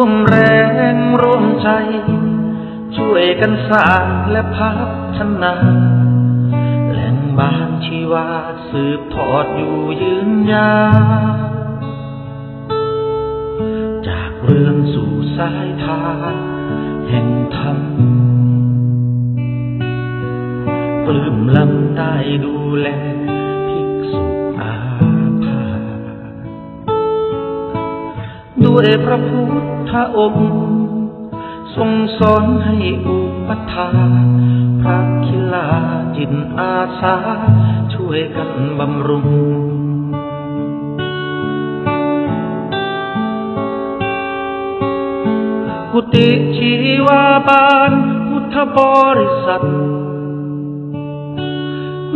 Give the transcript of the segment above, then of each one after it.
รวมแรงรวมใจ ช่วยกันสร้างและพัฒนาแหล่งบ้านชีวาสืบทอดอยู่ยืนยาวจากเรื่อนสู่สายทานแห่งธรรมปลื้มลำได้ดูแล ด้วยพระพุทธองค์ ทรงสอนให้อุปทาพระคิลาจิตอาสา ช่วยกันบำรุง กุฏิชีวาบาลพุทธบริษัท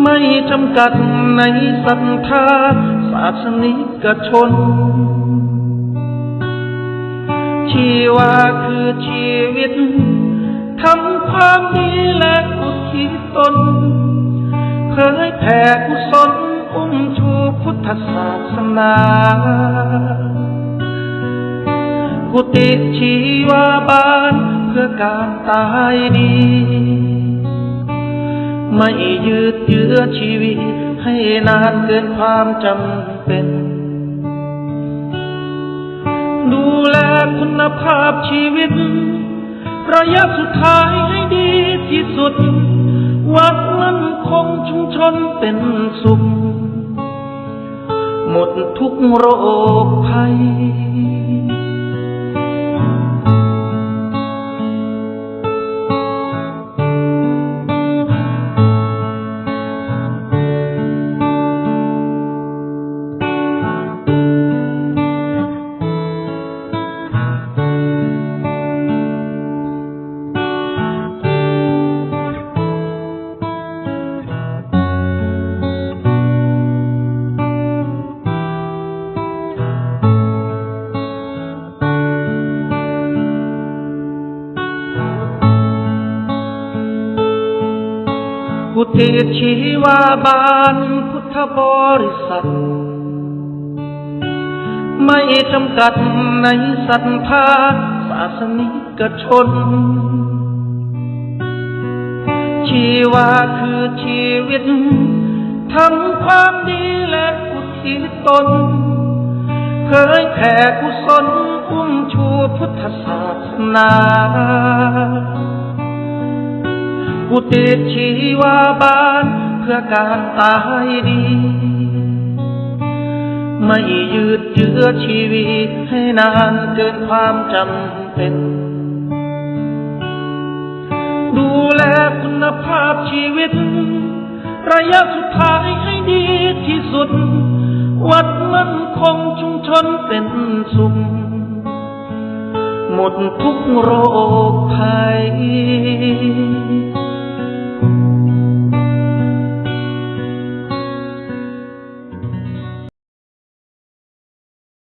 ไม่จำกัดในศรัทธาศาสนิกชน ชีวาคือชีวิตทำความดีและอุทิศตนเผยแผ่กุศลอุ้มชูพุทธศาสนากุฏิชีวาบาลเพื่อการตายดีไม่ยืดเยื้อชีวิตให้นานเกินความจำเป็น แลคุณภาพชีวิต ระยะสุดท้ายให้ดีที่สุด วัดมั่นคงชุมชนเป็นสุข หมดทุกโรคภัย กุฏิชีวาบาลพุทธบริษัท ไม่จำกัดในศรัทธาศาสนิกชน ชีวาคือชีวิตทำความดีและอุทิศตนเผยแผ่กุศลอุ้มชูพุทธศาสนา กุฏิชีวาบาลเพื่อการตายดี ไม่ยืดเยื้อชีวิตให้นานเกินความจำเป็น ดูแลคุณภาพชีวิต ระยะสุดท้ายให้ดีที่สุด วัดมั่นคงชุมชนเป็นสุขหมดทุกโรคภัย